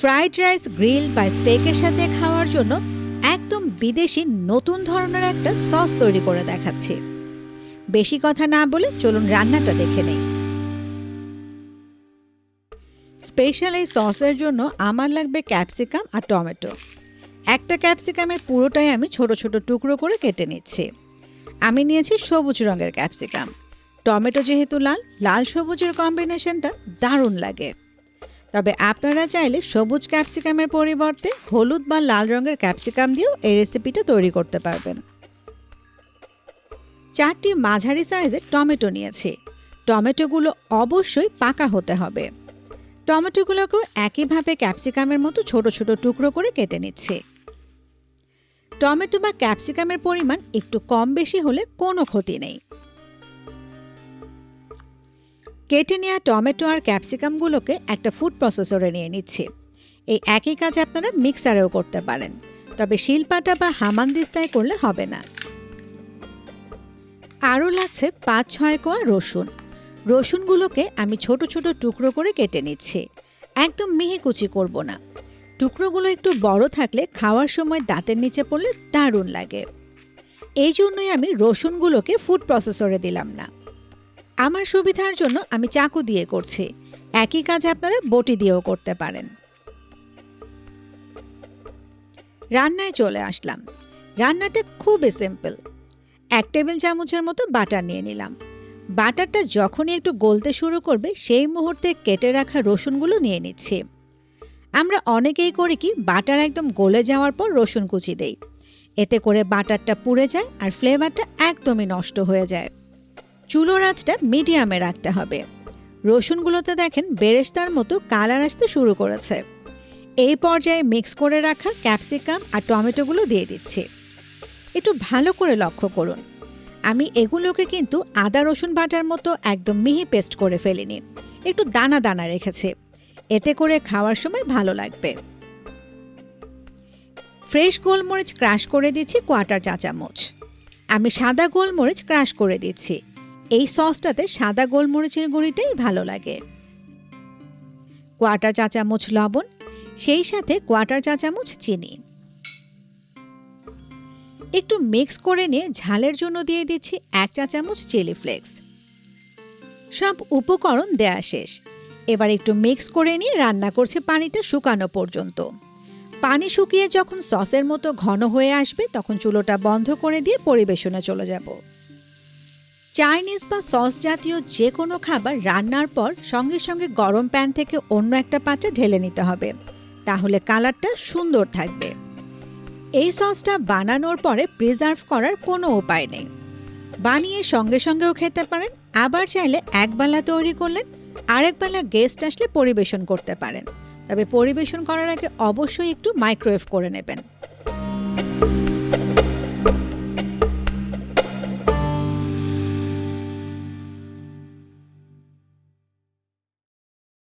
Fried rice grill বা স্টেকের সাথে খাওয়ার জন্য একদম বিদেশি নতুন ধরনের একটা সস তৈরি করে দেখাচ্ছি। বেশি কথা না বলে চলুন রান্নাটা দেখে নেই। স্পেশাল এই সসের জন্য আমার লাগবে ক্যাপসিকাম আর টমেটো। একটা ক্যাপসিকামের পুরোটাই আমি ছোট ছোট টুকরো করে কেটে নিচ্ছি। আমি নিয়েছি সবুজ রঙের ক্যাপসিকাম। টমেটো যেহেতু লাল লাল সবুজের কম্বিনেশনটা দারুণ লাগে। তবে আপনারা চাইলে সবুজ ক্যাপসিকামের পরিবর্তে হলুদ বা লাল রঙের ক্যাপসিকাম দিয়েও এই রেসিপিটা তৈরি করতে পারবেন। চারটি মাঝারি সাইজের টমেটো নিয়েছি। টমেটোগুলো অবশ্যই পাকা হতে হবে। টমেটোগুলোকেও একইভাবে ক্যাপসিকামের মতো ছোট ছোট টুকরো করে কেটে নিচ্ছে। টমেটো বা ক্যাপসিকামের পরিমাণ একটু কম বেশি হলে কোনো ক্ষতি নেই। কেটে নেওয়া টমেটো আর ক্যাপসিকামগুলোকে একটা ফুড প্রসেসরে নিয়ে নিচ্ছি। এই একই কাজ আপনারা মিক্সারেও করতে পারেন, তবে শিলপাটা বা হামানদিস্তায় করলে হবে না। আরও লাগছে পাঁচ ছয় কোয়া রসুন। রসুনগুলোকে আমি ছোট ছোট টুকরো করে কেটে নিচ্ছি। একদম মিহি কুচি করব না। টুকরোগুলো একটু বড় থাকলে খাওয়ার সময় দাঁতের নিচে পড়লে দারুণ লাগে। এই জন্যই আমি রসুনগুলোকে ফুড প্রসেসরে দিলাম না। আমার সুবিধার জন্য আমি চাকু দিয়ে করছি। একই কাজ আপনারা বটি দিয়েও করতে পারেন। রান্নায় চলে আসলাম। রান্নাটা খুবই সিম্পল। এক টেবিল চামচের মতো বাটার নিয়ে নিলাম। বাটারটা যখনই একটু গলতে শুরু করবে, সেই মুহূর্তে কেটে রাখা রসুনগুলো নিয়ে নিচ্ছি। আমরা অনেকেই করি কি, বাটার একদম গলে যাওয়ার পর রসুন কুচি দেই। এতে করে বাটারটা পুড়ে যায় আর ফ্লেভারটা একদমই নষ্ট হয়ে যায়। চুলোর আঁচটা মিডিয়ামে রাখতে হবে। রসুনগুলোতে দেখেন বেরেস্তার মতো কালার আসতে শুরু করেছে। এই পর্যায়ে মিক্স করে রাখা ক্যাপসিকাম আর টমেটোগুলো দিয়ে দিচ্ছি। একটু ভালো করে লক্ষ্য করুন। আমি এগুলোকে কিন্তু আদা রসুন বাটার মতো একদম মিহি পেস্ট করে ফেলিনি। একটু দানা দানা রেখেছি। এতে করে খাওয়ার সময় ভালো লাগবে। ফ্রেশ গোলমরিচ ক্রাশ করে দিচ্ছি কোয়াটার চা চামচ। আমি সাদা গোলমরিচ ক্রাশ করে দিচ্ছি। এই সসটাতে সাদা গোলমরিচের গুঁড়িটাই ভালো লাগে। কোয়াটার চা চামচ লবণ, সেই সাথে কোয়াটার চা চামচ চিনি। একটু মিক্স করে নিয়ে ঝালের জন্য দিয়ে দিচ্ছি এক চা চামচ চিলি ফ্লেক্স। সব উপকরণ দেয়া শেষ। এবার একটু মিক্স করে নিয়ে রান্না করছে পানিটা শুকানো পর্যন্ত। পানি শুকিয়ে যখন সসের মতো ঘন হয়ে আসবে, তখন চুলোটা বন্ধ করে দিয়ে পরিবেশনে চলে যাব। চাইনিজ বা সস জাতীয় যে কোনো খাবার রান্নার পর সঙ্গে সঙ্গে গরম প্যান থেকে অন্য একটা পাত্রে ঢেলে নিতে হবে। তাহলে কালারটা সুন্দর থাকবে। এই সসটা বানানোর পরে প্রিজার্ভ করার কোনো উপায় নেই। বানিয়ে সঙ্গে সঙ্গেও খেতে পারেন, আবার চাইলে একবেলা তৈরি করলেন আরেকবেলা গেস্ট আসলে পরিবেশন করতে পারেন। তবে পরিবেশন করার আগে অবশ্যই একটু মাইক্রোওয়েভ করে নেবেন।